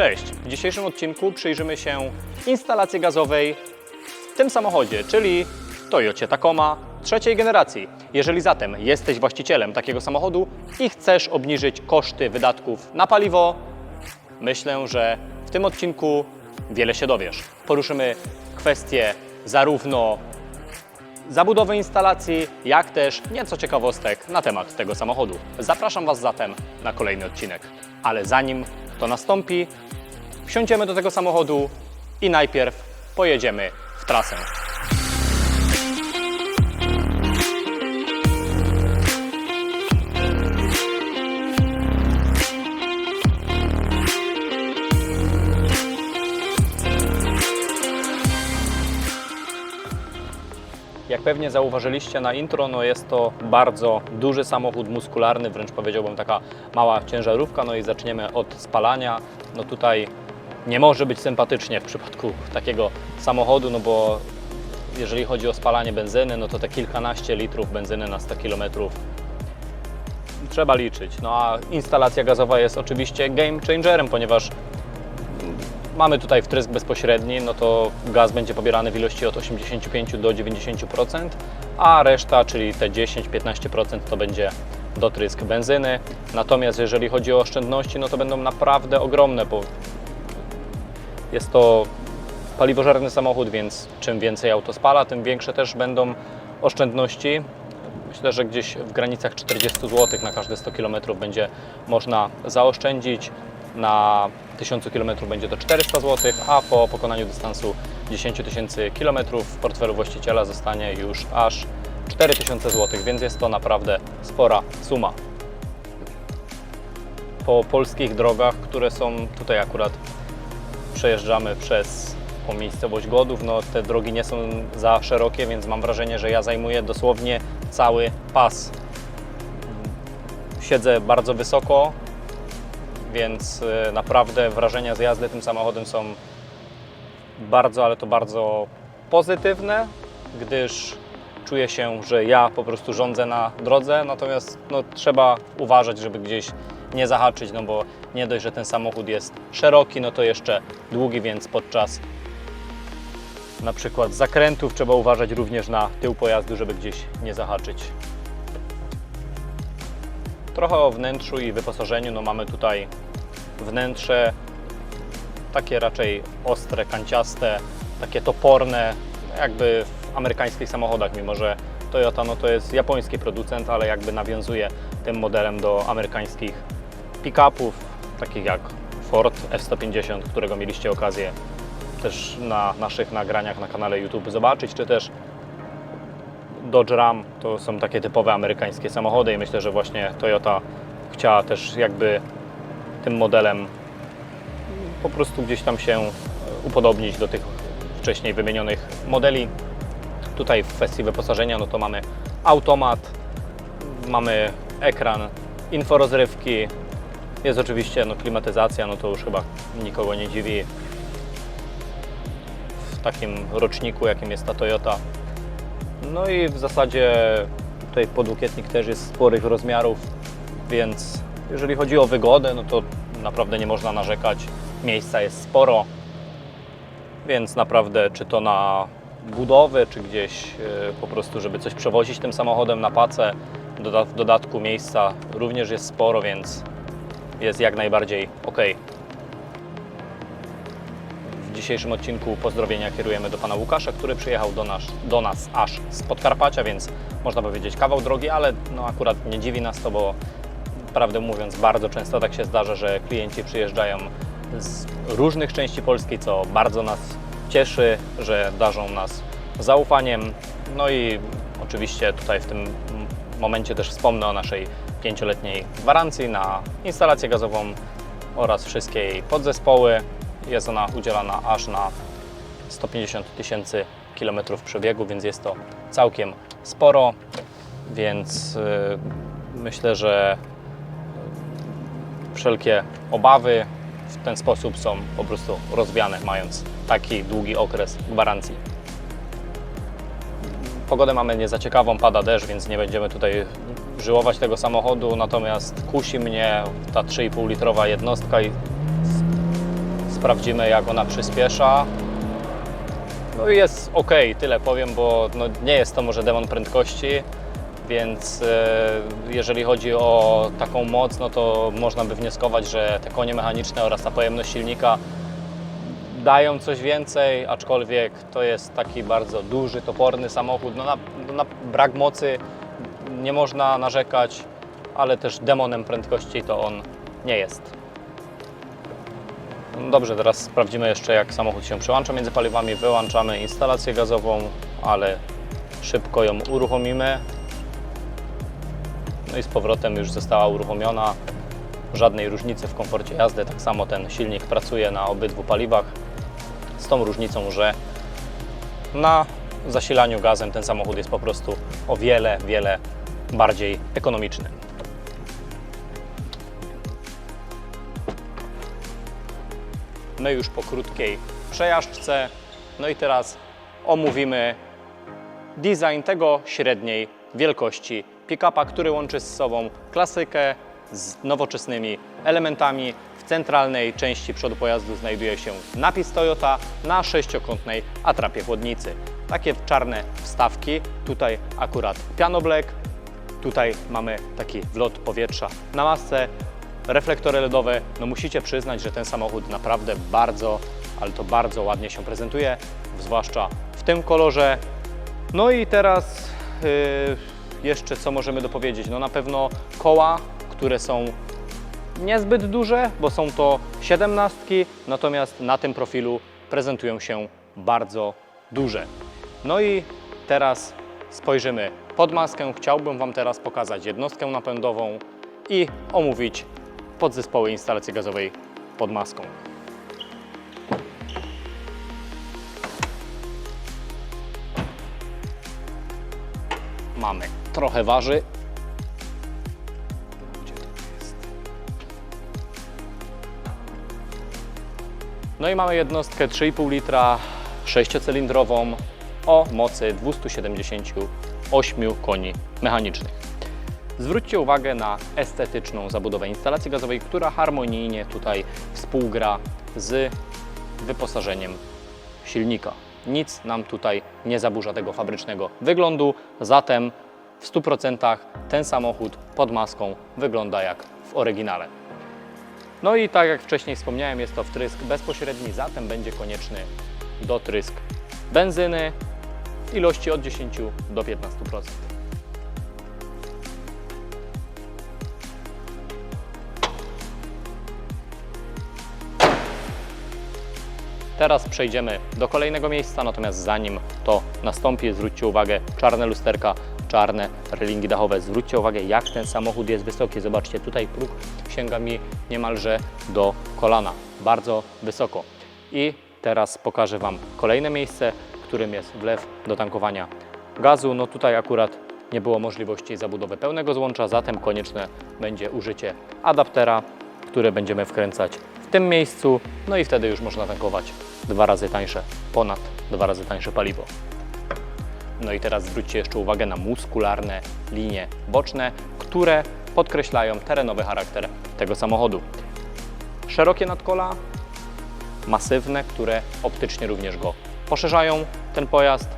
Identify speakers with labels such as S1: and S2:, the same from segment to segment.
S1: Cześć! W dzisiejszym odcinku przyjrzymy się instalacji gazowej w tym samochodzie, czyli Toyocie Tacoma trzeciej generacji. Jeżeli zatem jesteś właścicielem takiego samochodu i chcesz obniżyć koszty wydatków na paliwo, myślę, że w tym odcinku wiele się dowiesz. Poruszymy kwestie zarówno zabudowy instalacji, jak też nieco ciekawostek na temat tego samochodu. Zapraszam Was zatem na kolejny odcinek. Ale zanim to nastąpi, wsiądziemy do tego samochodu i najpierw pojedziemy w trasę. Jak pewnie zauważyliście na intro, no jest to bardzo duży samochód muskularny, wręcz powiedziałbym taka mała ciężarówka. No i zaczniemy od spalania. No tutaj nie może być sympatycznie w przypadku takiego samochodu, no bo jeżeli chodzi o spalanie benzyny, no to te kilkanaście litrów benzyny na 100 km trzeba liczyć. No a instalacja gazowa jest oczywiście game changerem, ponieważ Mamy tutaj wtrysk bezpośredni, no to gaz będzie pobierany w ilości od 85 do 90%, a reszta, czyli te 10-15% to będzie dotrysk benzyny. Natomiast jeżeli chodzi o oszczędności, no to będą naprawdę ogromne, bo jest to paliwożerny samochód, więc czym więcej auto spala, tym większe też będą oszczędności. Myślę, że gdzieś w granicach 40 zł na każde 100 km będzie można zaoszczędzić. Na 1000 km będzie to 400 zł, a po pokonaniu dystansu 10 tysięcy km w portfelu właściciela zostanie już aż 4000 zł, więc jest to naprawdę spora suma. Po polskich drogach, które są tutaj akurat przejeżdżamy przez po miejscowość Godów, no te drogi nie są za szerokie, więc mam wrażenie, że ja zajmuję dosłownie cały pas. Siedzę bardzo wysoko, więc y, naprawdę wrażenia z jazdy tym samochodem są bardzo, ale to bardzo pozytywne, gdyż czuję się, że ja po prostu rządzę na drodze, natomiast no, trzeba uważać, żeby gdzieś nie zahaczyć, no bo nie dość, że ten samochód jest szeroki, no to jeszcze długi, więc podczas na przykład zakrętów trzeba uważać również na tył pojazdu, żeby gdzieś nie zahaczyć. Trochę o wnętrzu i wyposażeniu. No mamy tutaj wnętrze takie raczej ostre, kanciaste, takie toporne, jakby w amerykańskich samochodach, mimo że Toyota no to jest japoński producent, ale jakby nawiązuje tym modelem do amerykańskich pick-upów, takich jak Ford F-150, którego mieliście okazję też na naszych nagraniach na kanale YouTube zobaczyć, czy też Dodge Ram to są takie typowe amerykańskie samochody i myślę, że właśnie Toyota chciała też jakby tym modelem po prostu gdzieś tam się upodobnić do tych wcześniej wymienionych modeli. Tutaj w kwestii wyposażenia no to mamy automat, mamy ekran, inforozrywki, jest oczywiście no, klimatyzacja, no to już chyba nikogo nie dziwi w takim roczniku, jakim jest ta Toyota. No i w zasadzie tutaj podłokietnik też jest sporych rozmiarów, więc jeżeli chodzi o wygodę, no to naprawdę nie można narzekać. Miejsca jest sporo, więc naprawdę czy to na budowę, czy gdzieś e, po prostu, żeby coś przewozić tym samochodem na pacę, w dodatku miejsca również jest sporo, więc jest jak najbardziej ok. W dzisiejszym odcinku pozdrowienia kierujemy do pana Łukasza, który przyjechał do nas, do nas aż z Podkarpacia, więc można powiedzieć kawał drogi, ale no akurat nie dziwi nas to, bo prawdę mówiąc bardzo często tak się zdarza, że klienci przyjeżdżają z różnych części Polski, co bardzo nas cieszy, że darzą nas zaufaniem. No i oczywiście tutaj w tym momencie też wspomnę o naszej pięcioletniej gwarancji na instalację gazową oraz wszystkie jej podzespoły. Jest ona udzielana aż na 150 tysięcy kilometrów przebiegu, więc jest to całkiem sporo, więc y, myślę, że wszelkie obawy w ten sposób są po prostu rozwiane, mając taki długi okres gwarancji. Pogodę mamy nie za ciekawą, pada deszcz, więc nie będziemy tutaj żyłować tego samochodu, natomiast kusi mnie ta 3,5 litrowa jednostka i sprawdzimy jak ona przyspiesza. No i jest ok, tyle powiem, bo no nie jest to może demon prędkości, więc e, jeżeli chodzi o taką moc, no to można by wnioskować, że te konie mechaniczne oraz ta pojemność silnika dają coś więcej, aczkolwiek to jest taki bardzo duży, toporny samochód. No na, na brak mocy nie można narzekać, ale też demonem prędkości to on nie jest. No Dobrze, teraz sprawdzimy jeszcze jak samochód się przełącza między paliwami. Wyłączamy instalację gazową, ale szybko ją uruchomimy. No i z powrotem już została uruchomiona. Żadnej różnicy w komforcie jazdy. Tak samo ten silnik pracuje na obydwu paliwach. Tą różnicą, że na zasilaniu gazem ten samochód jest po prostu o wiele, wiele bardziej ekonomiczny. My już po krótkiej przejażdżce. No i teraz omówimy design tego średniej wielkości pick-upa, który łączy z sobą klasykę z nowoczesnymi elementami. W centralnej części przodu pojazdu znajduje się napis Toyota na sześciokątnej atrapie chłodnicy. Takie czarne wstawki, tutaj akurat piano black, Tutaj mamy taki wlot powietrza na masce, reflektory LEDowe. No musicie przyznać, że ten samochód naprawdę bardzo, ale to bardzo ładnie się prezentuje, zwłaszcza w tym kolorze. No i teraz yy, jeszcze co możemy dopowiedzieć? No na pewno koła, które są niezbyt duże, bo są to 17, natomiast na tym profilu prezentują się bardzo duże. No i teraz spojrzymy pod maskę. Chciałbym Wam teraz pokazać jednostkę napędową i omówić podzespoły instalacji gazowej pod maską. Mamy trochę waży. No i mamy jednostkę 3,5 litra sześciocylindrową o mocy 278 koni mechanicznych. Zwróćcie uwagę na estetyczną zabudowę instalacji gazowej, która harmonijnie tutaj współgra z wyposażeniem silnika. Nic nam tutaj nie zaburza tego fabrycznego wyglądu, zatem w 100% ten samochód pod maską wygląda jak w oryginale. No i tak jak wcześniej wspomniałem, jest to wtrysk bezpośredni, zatem będzie konieczny dotrysk benzyny w ilości od 10 do 15%. Teraz przejdziemy do kolejnego miejsca, natomiast zanim to nastąpi, zwróćcie uwagę, czarne lusterka, czarne relingi dachowe. Zwróćcie uwagę, jak ten samochód jest wysoki. Zobaczcie, tutaj próg sięga mi niemalże do kolana. Bardzo wysoko. I teraz pokażę Wam kolejne miejsce, którym jest wlew do tankowania gazu. No tutaj akurat nie było możliwości zabudowy pełnego złącza, zatem konieczne będzie użycie adaptera, które będziemy wkręcać w tym miejscu. No i wtedy już można tankować dwa razy tańsze, ponad dwa razy tańsze paliwo. No i teraz zwróćcie jeszcze uwagę na muskularne linie boczne, które podkreślają terenowy charakter tego samochodu. Szerokie nadkola, masywne, które optycznie również go poszerzają ten pojazd.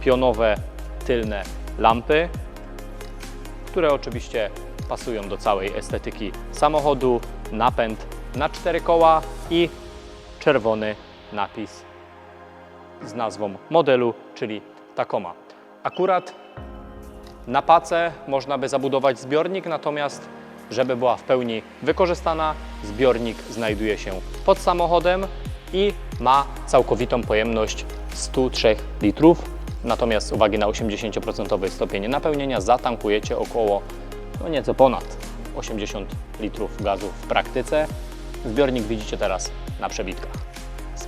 S1: Pionowe tylne lampy, które oczywiście pasują do całej estetyki samochodu. Napęd na cztery koła i czerwony napis z nazwą modelu, czyli Tacoma. Akurat na pacę można by zabudować zbiornik, natomiast żeby była w pełni wykorzystana, zbiornik znajduje się pod samochodem i ma całkowitą pojemność 103 litrów. Natomiast z uwagi na 80% stopień napełnienia zatankujecie około no nieco ponad 80 litrów gazu w praktyce. Zbiornik widzicie teraz na przebitkach.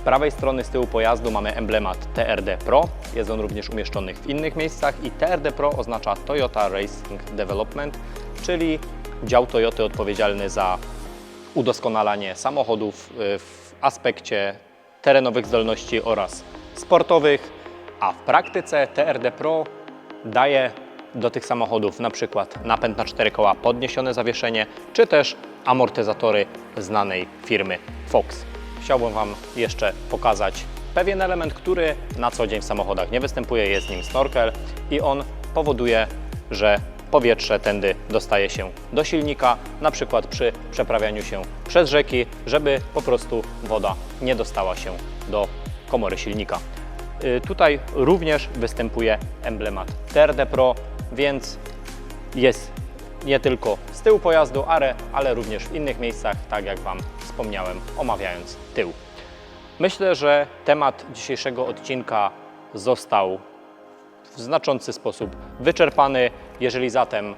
S1: Prawej strony z tyłu pojazdu mamy emblemat TRD Pro. Jest on również umieszczony w innych miejscach i TRD Pro oznacza Toyota Racing Development, czyli dział Toyoty odpowiedzialny za udoskonalanie samochodów y, w aspekcie terenowych zdolności oraz sportowych, a w praktyce TRD Pro daje do tych samochodów na przykład napęd na cztery koła, podniesione zawieszenie, czy też amortyzatory znanej firmy Fox. Chciałbym Wam jeszcze pokazać pewien element, który na co dzień w samochodach nie występuje. Jest nim snorkel i on powoduje, że powietrze tędy dostaje się do silnika, na przykład przy przeprawianiu się przez rzeki, żeby po prostu woda nie dostała się do komory silnika. Y, Tutaj również występuje emblemat TRD Pro, więc jest nie tylko z tyłu pojazdu, ale, również w innych miejscach, tak jak Wam wspomniałem, omawiając tył. Myślę, że temat dzisiejszego odcinka został w znaczący sposób wyczerpany. Jeżeli zatem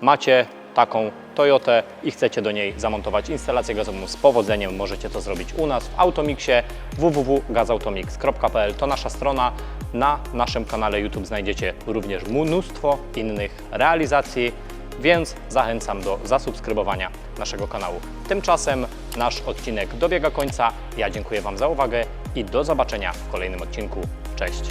S1: macie taką Toyotę i chcecie do niej zamontować instalację gazową z powodzeniem, możecie to zrobić u nas w Automixie www.gazautomix.pl to nasza strona. Na naszym kanale YouTube znajdziecie również mnóstwo innych realizacji, więc zachęcam do zasubskrybowania naszego kanału. Tymczasem nasz odcinek dobiega końca. Ja dziękuję Wam za uwagę i do zobaczenia w kolejnym odcinku. Cześć!